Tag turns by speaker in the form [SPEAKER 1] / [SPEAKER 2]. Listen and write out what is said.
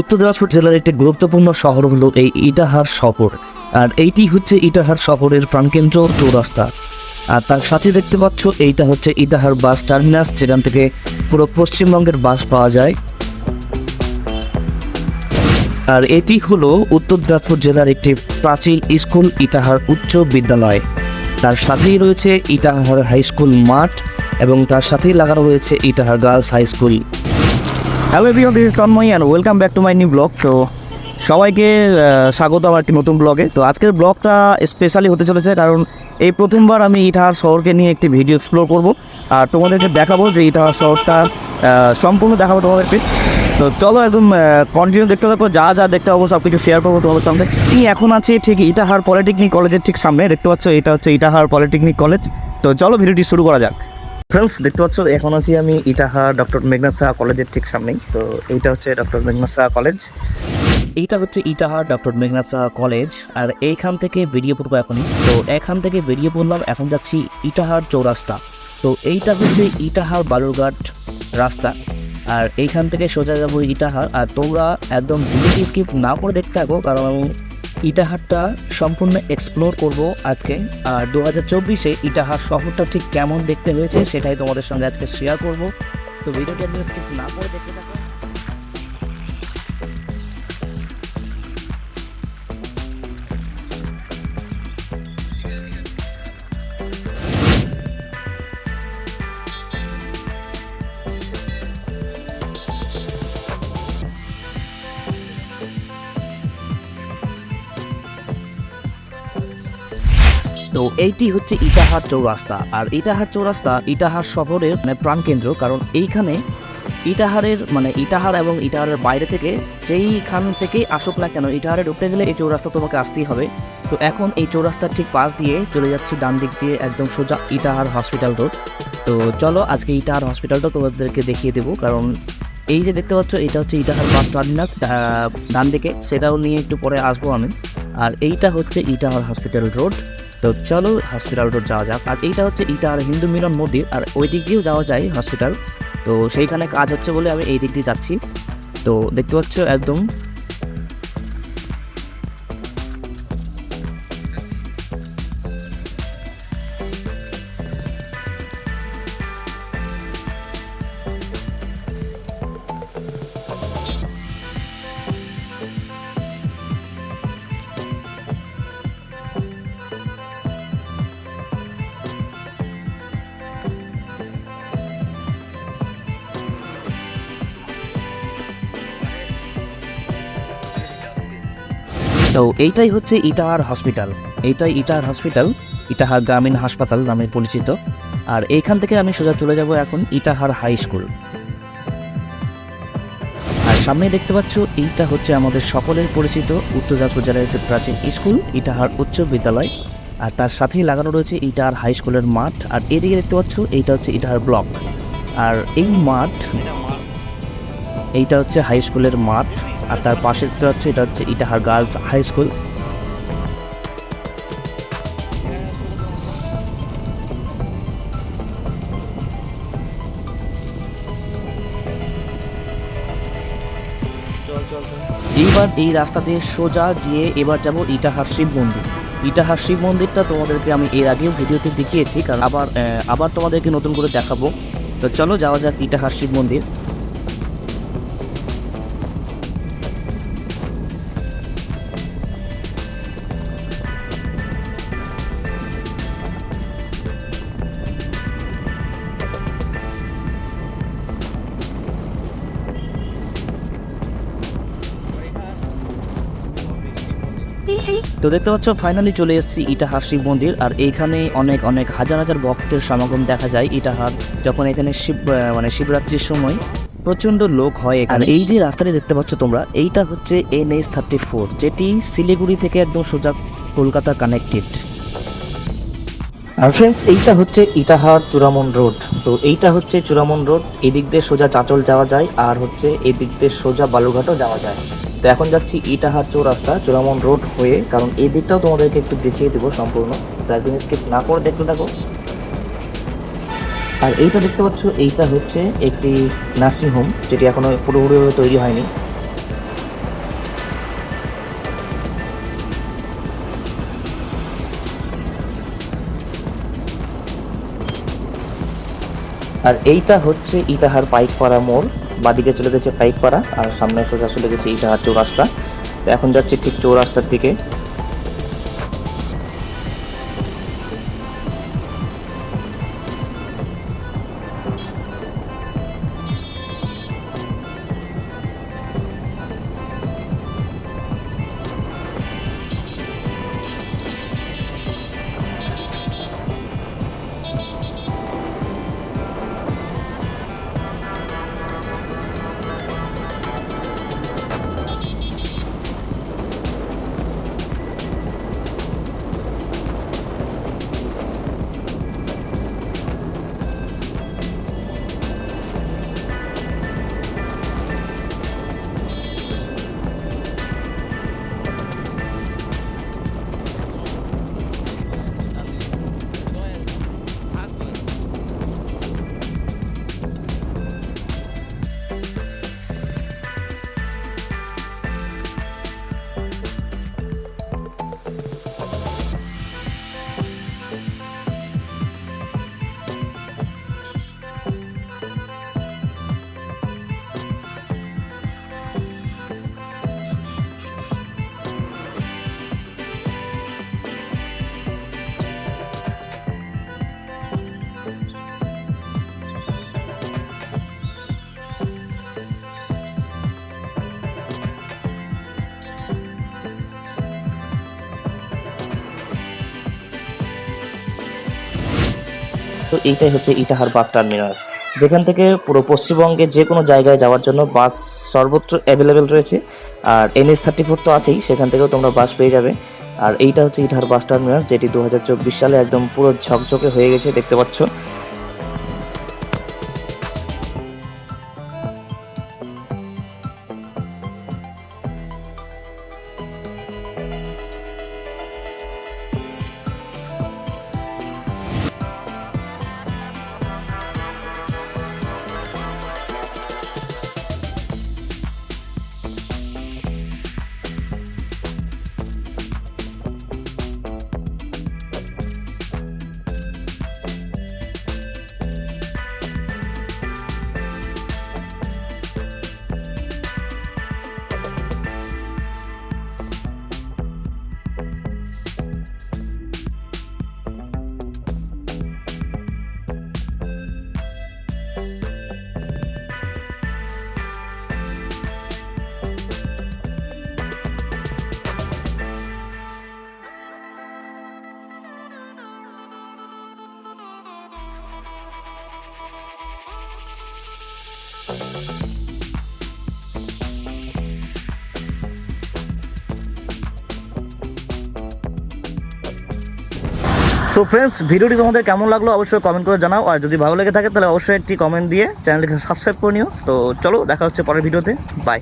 [SPEAKER 1] উত্তর দিনাজপুর জেলার একটি গুরুত্বপূর্ণ শহর হলো এই ইটাহার শহর। আর এইটি হচ্ছে ইটাহার শহরের প্রাণকেন্দ্র চৌরাস্তা। আর তার সাথে দেখতে পাচ্ছ, এইটা হচ্ছে ইটাহার বাস টার্মিনাস, যেখান থেকে পুরো পশ্চিমবঙ্গের বাস পাওয়া যায়। আর এটি হলো উত্তর দিনাজপুর জেলার একটি প্রাচীন স্কুল, ইটাহার উচ্চ বিদ্যালয়। তার সাথেই রয়েছে ইটাহার হাই স্কুল মাঠ এবং তার সাথেই লাগানো রয়েছে Itahar girls high school. Hello everyone this is Tanmoy and welcome back to my new blog তো সবাইকে স্বাগত আমার একটি নতুন ব্লগে তো আজকের ব্লগটা স্পেশালি হতে চলেছে কারণ এই প্রথমবার আমি ইটাহার শহরকে নিয়ে একটি ভিডিও এক্সপ্লোর করব। আর তোমাদেরকে দেখাবো যে ইটাহার শহরটা সম্পূর্ণ দেখাবো তোমাদেরকে। তো চলো একদম কন্টিনিউ দেখতে থাকো, যা যা দেখতে পাবো সব কিছু শেয়ার করব তোমাদের আমি এখন আছি ঠিক ইটাহার পলিটেকনিক কলেজের ঠিক সামনে। দেখতে পাচ্ছ, এটা হচ্ছে ইটাহার পলিটেকনিক কলেজ তো চলো ভিডিওটি শুরু করা যাক। ফ্রেন্ডস দেখতে পাচ্ছ, এখন আছি আমি ইটাহার ডক্টর মেঘনাথ শাহ কলেজের ঠিক সামনেই। তো এইটা হচ্ছে ডক্টর মেঘনাথ শাহ কলেজ। এইটা হচ্ছে ইটাহার ডক্টর মেঘনাথ শাহ কলেজ, আর এইখান থেকে বেরিয়ে পড়ব এখনই। তো এখান থেকে বেরিয়ে পড়লাম, এখন যাচ্ছি ইটাহার চৌরাস্তা। তো এইটা হচ্ছে ইটাহার বালুরঘাট রাস্তা, আর এইখান থেকে সোজা যাব ইটাহার। আর তোমরা একদম ভিডিওটি স্কিপ না করে দেখতে থাকো, কারণ আমি ইটাহারটা সম্পূর্ণ এক্সপ্লোর করব আজকে। আর দু হাজার চব্বিশে ইটাহার শহরটা ঠিক কেমন দেখতে হয়েছে সেটাই তোমাদের সঙ্গে আজকে শেয়ার করব। তো ভিডিওটি স্কিপ না করে দেখতে এইটি হচ্ছে ইটাহার চৌরাস্তা। আর ইটাহার চৌরাস্তা ইটাহার শহরের মানে প্রাণকেন্দ্র, কারণ এইখানে ইটাহারের মানে ইটাহার এবং ইটাহারের বাইরে থেকে যেইখান থেকেই আসুক না কেন, ইটাহারে ঢুকতে গেলে এই চৌরাস্তা তোমাকে আসতেই হবে। তো এখন এই চৌরাস্তার ঠিক পাশ দিয়ে চলে যাচ্ছি ডান দিক দিয়ে একদম সোজা ইটাহার হসপিটাল রোড। তো চলো আজকে ইটাহার হসপিটালটা তোমাদেরকে দেখিয়ে দেবো, কারণ এই যে দেখতে পাচ্ছ, এটা হচ্ছে ইটাহার বাস টার্মিনাল ডান দিকে। সেটাও নিয়ে একটু পরে আসব আমি। আর এইটা হচ্ছে ইটাহার হসপিটাল রোড। তো চলো হসপিটাল রোড যাওয়া যাক। আর এইটা হচ্ছে ইটা আর হিন্দু মিলন মন্দির, আর ওই দিক দিয়েও যাওয়া যায় হসপিটাল তো সেইখানে কাজ হচ্ছে বলে আমি এই দিক দিয়ে যাচ্ছি। তো দেখতে পাচ্ছ একদম তো এইটাই হচ্ছে ইটাহার হসপিটাল। এইটাই ইটাহার হসপিটাল, ইটাহার গ্রামীণ হাসপাতাল নামে পরিচিত। আর এইখান থেকে আমি সোজা চলে যাব এখন ইটাহার হাই স্কুল। আর সামনে দেখতে পাচ্ছ, এইটা হচ্ছে আমাদের সকলের পরিচিত উত্তর দিনাজপুর জেলার একটি প্রাচীন স্কুল, ইটাহার উচ্চ বিদ্যালয়। আর তার সাথেই লাগানো রয়েছে ইটাহার হাই স্কুলের মাঠ। আর এদিকে দেখতে পাচ্ছ, এইটা হচ্ছে ইটাহার ব্লক। আর এই মাঠ, এইটা হচ্ছে হাই স্কুলের মাঠ। আর তার পাশে দেখতে পাচ্ছ এটা হচ্ছে ইটাহার গার্লস হাই স্কুল। এইবার এই রাস্তা দিয়ে সোজা গিয়ে এবার যাব ইটাহার শিব মন্দির। ইটাহার শিব মন্দিরটা তোমাদেরকে আমি এর আগেও ভিডিওতে দেখিয়েছি, কারণ আবার আবার তোমাদেরকে নতুন করে দেখাবো। তো চলো যাওয়া যাক ইটাহার শিব মন্দির। তো দেখতে পাচ্ছ ফাইনালি চলে এসেছি ইটাহার শিব মন্দির আর এইখানে অনেক অনেক হাজার হাজার ভক্তের সমাগম দেখা যায় ইটাহার যখন এখানে শিব আহ, মানে শিবরাত্রির সময় প্রচণ্ড লোক হয় এখানে। এই যে রাস্তাটি দেখতে পাচ্ছ তোমরা এইটা হচ্ছে এন এইচ থার্টি ফোর যেটি শিলিগুড়ি থেকে একদম সোজা কলকাতা কানেক্টেড আর ফ্রেন্ডস এইটা হচ্ছে ইটাহার চূড়ামন রোড। তো এইটা হচ্ছে চূড়ামন রোড এদিক দিয়ে সোজা চাচল যাওয়া যায় আর হচ্ছে এদিক দিয়ে সোজা বালুরঘাটও যাওয়া যায়। তো এখন যাচ্ছি ইটাহার চৌরাস্তা, চোরামন রোড হয়ে। কারণ এই দিকটাও তোমাদেরকে একটু দেখিয়ে দেবো সম্পূর্ণ। তো একদিন স্কিপ না করে দেখতে থাকো। আর এইটা দেখতে পাচ্ছ, এইটা হচ্ছে একটি নার্সিং হোম যেটি এখনও পুরোপুরিভাবে তৈরি হয়নি। আর এইটা হচ্ছে ইটাহার পাইকপাড়া মোড়। বাদিকে চলে গেছে পাইকপাড়া, আর সামনে সোজা চলে গেছে ইটাহার চৌরাস্তা। তো এখন যাচ্ছি ঠিক চৌরাস্তার দিকে। তো এইটাই হচ্ছে ইটাহার বাস টার্মিনাস। যেখান থেকে পুরো পশ্চিমবঙ্গে যে কোনো জায়গায় যাওয়ার জন্য বাস সর্বত্র অ্যাভেলেবেল রয়েছে। আর এনএস থার্টি ফোর তো আছেই, সেখান থেকেও তোমরা বাস পেয়ে যাবে। আর এইটা হচ্ছে ইটাহার বাস টার্মিনাস, যেটি দু হাজার চব্বিশ সালে একদম পুরো ঝকঝকে হয়ে গেছে, দেখতে পাচ্ছ। সো ফ্রেন্ডস ভিডিওটি তোমাদের কেমন লাগল অবশ্যই কমেন্ট করে জানাও। আর যদি ভালো লেগে থাকে, তাহলে অবশ্যই একটি কমেন্ট দিয়ে চ্যানেলটিকে সাবস্ক্রাইব করে নিও। তো, চলো, দেখা হচ্ছে পরের ভিডিওতে। বাই